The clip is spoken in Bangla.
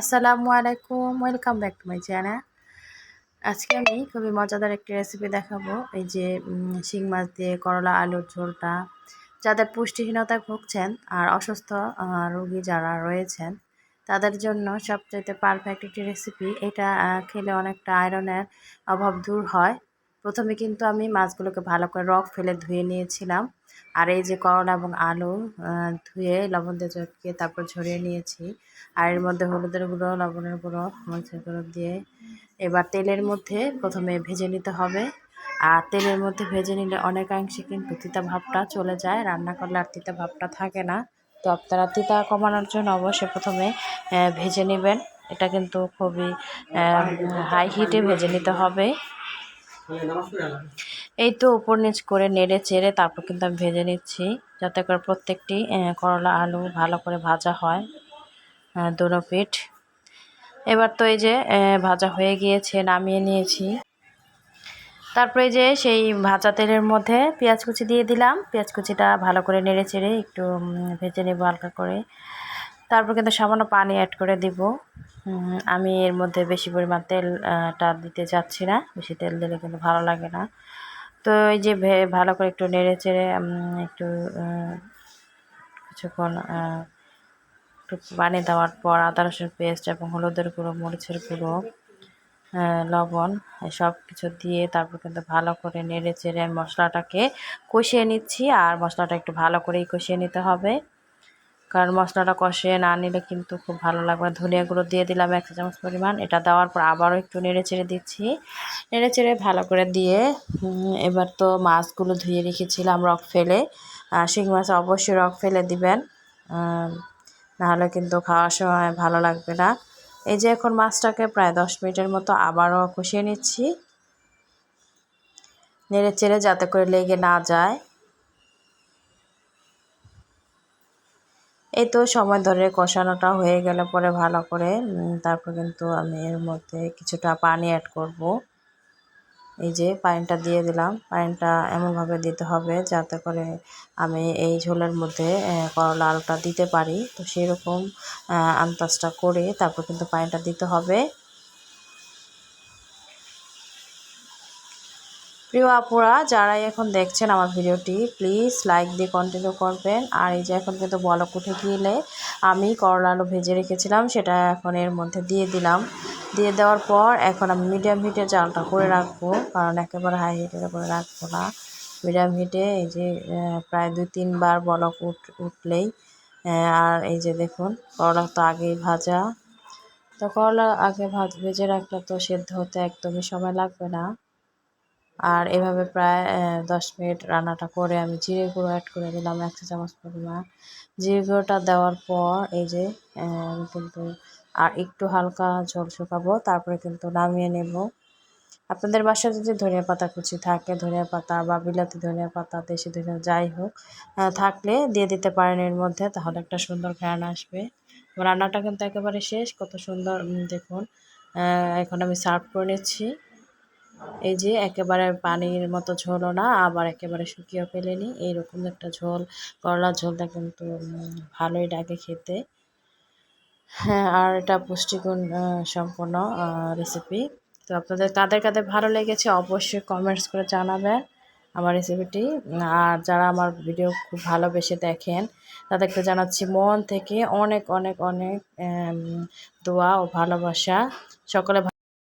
আসসালামু আলাইকুম welcome back to my channel আজকে আমি খুবই মজাদার একটি রেসিপি দেখাবো। এই যে শিং মাছ দিয়ে করলা, আলুর ঝোলটা। যাদের পুষ্টিহীনতায় ভুগছেন আর অসুস্থ রোগী যারা রয়েছেন, তাদের জন্য সবচাইতে পারফেক্ট একটি রেসিপি এটা খেলে অনেকটা আয়রনের অভাব দূর হয়। প্রথমে কিন্তু আমি মাছগুলোকে ভালো করে রক ফেলে ধুয়ে নিয়েছিলাম। আর এই যে করলা এবং আলু ধুয়ে লবণ দিয়ে চটকে তারপর ঝরিয়ে নিয়েছি। আর এর মধ্যে হলুদের গুঁড়ো, লবণের গুঁড়ো, মরিচের গুঁড়ো দিয়ে এবার তেলের মধ্যে প্রথমে ভেজে নিতে হবে। আর তেলের মধ্যে ভেজে নিলে অনেকাংশে কিন্তু তিতা ভাবটা চলে যায়। রান্না করলে আর তিতা ভাবটা থাকে না। তো আপনারা তিতা কমানোর জন্য অবশ্যই প্রথমে ভেজে নেবেন। এটা কিন্তু খুবই হাই হিটে ভেজে নিতে হবে। এই তো উপর নিচ করে নেড়ে চেড়ে তারপর কিন্তু আমি ভেজে নিচ্ছি, যাতে করে প্রত্যেকটি করলা, আলু ভালো করে ভাজা হয় দুনো পিঠ। এবার তো এই যে ভাজা হয়ে গিয়েছে, নামিয়ে নিয়েছি। তারপরে এই যে সেই ভাজা তেলের মধ্যে পেঁয়াজ কুচি দিয়ে দিলাম। পেঁয়াজ কুচিটা ভালো করে নেড়ে চেড়ে একটু ভেজে নেব হালকা করে। তারপর কিন্তু সামান্য পানি অ্যাড করে দিব। আমি এর মধ্যে বেশি পরিমাণ তেলটা দিতে চাচ্ছি না। বেশি তেল দিলে কিন্তু ভালো লাগে না। তো এই যে ভালো করে একটু নেড়ে চেড়ে একটু কিছুক্ষণ একটু পানি দেওয়ার পর আদা, রসুন, পেস্ট এবং হলুদের গুঁড়ো, মরিচের গুঁড়ো লবণ সব কিছু দিয়ে তারপর কিন্তু ভালো করে নেড়ে চেড়ে মশলাটাকে কষিয়ে নিচ্ছি। আর মশলাটা একটু ভালো করেই কষিয়ে নিতে হবে। কারণ মশলাটা কষিয়ে না নিলে কিন্তু খুব ভালো লাগবে। ধনিয়া গুঁড়ো দিয়ে দিলাম এক চামচ পরিমাণ। এটা দেওয়ার পর আবারও একটু নেড়ে চেড়ে দিচ্ছি। নেড়ে চেড়ে ভালো করে দিয়ে এবার তো মাছগুলো ধুয়ে রেখেছিলাম রক ফেলে। শিং মাছ অবশ্যই রক ফেলে দিবেন। নাহলে কিন্তু খাওয়ার সময় ভালো লাগবে না। এই যে এখন মাছটাকে প্রায় দশ মিনিটের মতো আবারও কষিয়ে নিচ্ছি। নেড়ে চেড়ে যাতে করে লেগে না যায়। এই তো সময় ধরে কষানোটা হয়ে গেলে পরে ভালো করে তারপর কিন্তু আমি এর মধ্যে কিছুটা পানি অ্যাড করব। এই যে পানিটা দিয়ে দিলাম, পানিটা এমনভাবে দিতে হবে যাতে করে আমি এই ঝোলের মধ্যে করলা আলুটা দিতে পারি। তো সেরকম আন্দাজটা করে তারপর কিন্তু পানিটা দিতে হবে। প্রিয় আপুরা, যারাই এখন দেখছেন আমার ভিডিওটি প্লিজ লাইক দিয়ে কন্টিনিউ করবেন। আর এই যে এখন কিন্তু বলক উঠে গিয়ে আমি করলা আলু ভেজে রেখেছিলাম, সেটা এখন এর মধ্যে দিয়ে দিলাম। দিয়ে দেওয়ার পর এখন আমি মিডিয়াম হিটে চালটা করে রাখব, কারণ একেবারে হাই হিটের করে রাখব না। মিডিয়াম হিটে এই যে প্রায় দুই, তিনবার বলক উঠ, উঠলেই আর এই যে দেখুন, করলা তো আগেই ভাজা। তো করলা আগে ভাজ, ভেজে রাখলে তো সেদ্ধ হতে একদমই সময় লাগবে না। আর এভাবে প্রায় দশ মিনিট রান্নাটা করে আমি জিরে গুঁড়ো অ্যাড করে দিলাম, এক চা চামচ পরিমাণ। জিরে গুঁড়োটা দেওয়ার পর এই যে কিন্তু আর একটু হালকা ঝোল শুকাবো, তারপরে কিন্তু নামিয়ে নেব। আপনাদের বাসায় যদি ধনিয়া পাতা কুচি থাকে, ধনিয়া পাতা বা বিলাতি ধনিয়া পাতা, দেশি ধনিয়া, যাই হোক থাকলে দিয়ে দিতে পারেন এর মধ্যে, তাহলে একটা সুন্দর ঘ্রাণ আসবে। রান্নাটা কিন্তু একেবারে শেষ, কত সুন্দর দেখুন এখন আমি সার্ভ করে নিচ্ছি। এই যে একেবারে পানির মতো ঝোলও না, আবার একেবারে শুকিয়েও ফেলেনি। এইরকম একটা ঝোল, করলার ঝোলটা কিন্তু ভালোই লাগে খেতে। হ্যাঁ আর এটা পুষ্টিগুণ সম্পন্ন রেসিপি তো আপনাদের কাদের কাদের ভালো লেগেছে অবশ্যই কমেন্টস করে জানাবেন আমার রেসিপিটি আর যারা আমার ভিডিও খুব ভালোবেসে দেখেন, তাদেরকে জানাচ্ছি মন থেকে অনেক অনেক অনেক দোয়া ও ভালোবাসা। সকলে